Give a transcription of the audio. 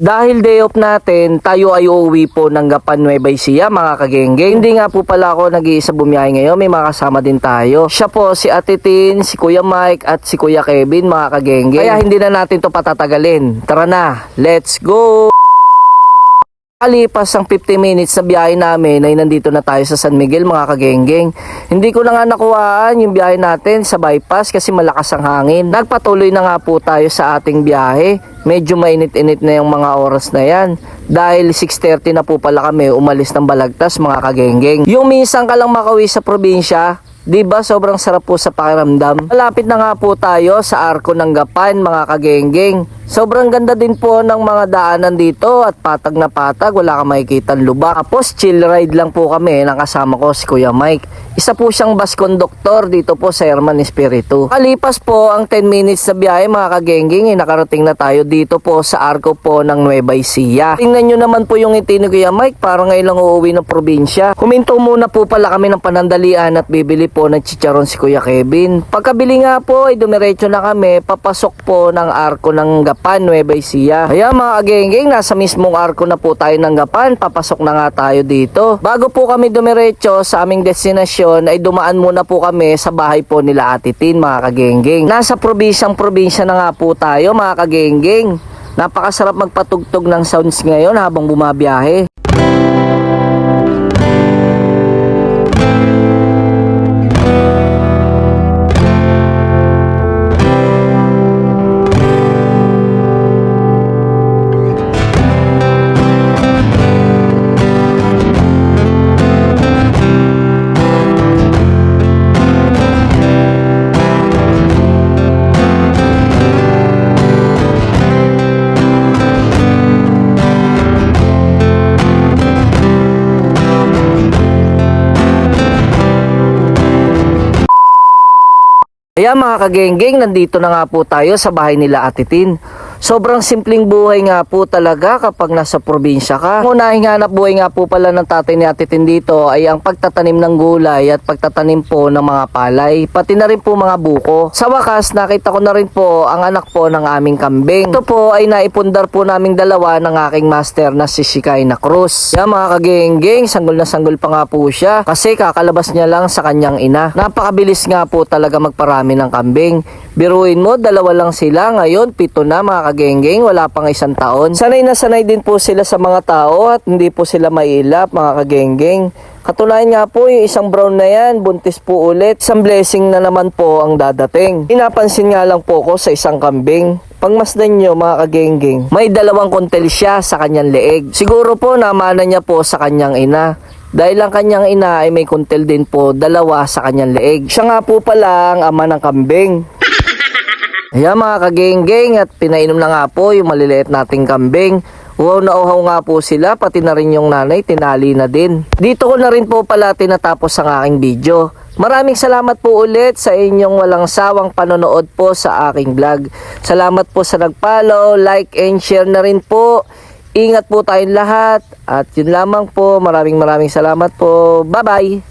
Dahil day off natin, tayo ay uuwi po ng Gapan Nueva Ecija mga kagenggeng. Hindi nga po pala ako nag-iisa bumiyahe ngayon, may mga kasama din tayo. Siya po si Ate Tin, si Kuya Mike at si Kuya Kevin mga kagenggeng. Kaya hindi na natin to patatagalin. Tara na, let's go! Kalipas ang 50 minutes sa biyahe namin ay nandito na tayo sa San Miguel mga kagenggeng. Hindi ko na nga nakuhaan yung biyahe natin sa bypass kasi malakas ang hangin. Nagpatuloy na nga po tayo sa ating biyahe. Medyo mainit-init na yung mga oras na yan. Dahil 6.30 na po pala kami umalis ng Balagtas mga kagenggeng. Yung minsan ka lang makawi sa probinsya, Di ba sobrang sarap po sa pakiramdam? Malapit na nga po tayo sa Arko ng Gapan mga kagenggeng. Sobrang ganda din po ng mga daanan dito at patag na patag, wala kang makikita lubak. Tapos chill ride lang po kami ng kasama ko si Kuya Mike. Isa po siyang bus conductor dito po sa Herman Espiritu. Kalipas po ang 10 minutes sa biyahe mga kagenggeng, eh, nakarating na tayo dito po sa Arko po ng Nueva Ecija. Tingnan nyo naman po yung ngiti ni Kuya Mike, parang ngayon lang uuwi ng probinsya. Kuminto muna po pala kami ng panandalian at bibili po ng chicharon si Kuya Kevin. Pagkabili nga po ay dumiretso na kami papasok po ng arko ng Gapan, Nueva Ecija. Kaya mga agengeng, nasa mismong arko na po tayo ng Gapan, papasok na nga tayo dito. Bago po kami dumiretso sa aming destinasyon ay dumaan muna po kami sa bahay po nila Ate Tin, mga kagenggeng. Nasa probinsyang probinsya na nga po tayo mga kagenggeng. Napakasarap magpatugtog ng sounds ngayon habang bumabiyahe. Kaya mga kagenggeng, nandito na nga po tayo sa bahay nila Ate Tin. Sobrang simpleng buhay nga po talaga kapag nasa probinsya ka. Unahing hanap buhay nga po pala ng tatay ni Ate Tin dito ay ang pagtatanim ng gulay at pagtatanim po ng mga palay, pati na rin po mga buko. Sa wakas, nakita ko na rin po ang anak po ng aming kambing. Ito po ay naipundar po naming dalawa ng aking master na si Shikay na Cruz. Kaya mga kagenggeng, sanggol na sanggol pa nga po siya kasi kakalabas niya lang sa kanyang ina. Napakabilis nga po talaga magparami ng kambing. Biruin mo, dalawa lang sila. Ngayon, pito na mga kagenggeng, wala pang isang taon. Sanay na sanay din po sila sa mga tao at hindi po sila mailap mga kagenggeng. Katunayan nga po, yung isang brown na yan, buntis po ulit. Isang blessing na naman po ang dadating. Pinapansin nga lang po ko sa isang kambing. Pangmasdan nyo mga kagenggeng, may dalawang kontel siya sa kanyang leeg. Siguro po namana niya po sa kanyang ina. Dahil ang kanyang ina ay may kuntel din po, dalawa sa kanyang leeg. Siya nga po pala ang ama ng kambing. Ayan mga kageng-geng at pinainom na nga po yung maliliit nating kambing. Uhaw na uhaw nga po sila, pati na rin yung nanay, tinali na din. Dito ko na rin po pala tinatapos ang aking video. Maraming salamat po ulit sa inyong walang sawang panonood po sa aking vlog. Salamat po sa nag-follow, like and share na rin po. Ingat po tayong lahat at yun lamang po. Maraming maraming salamat po. Bye-bye!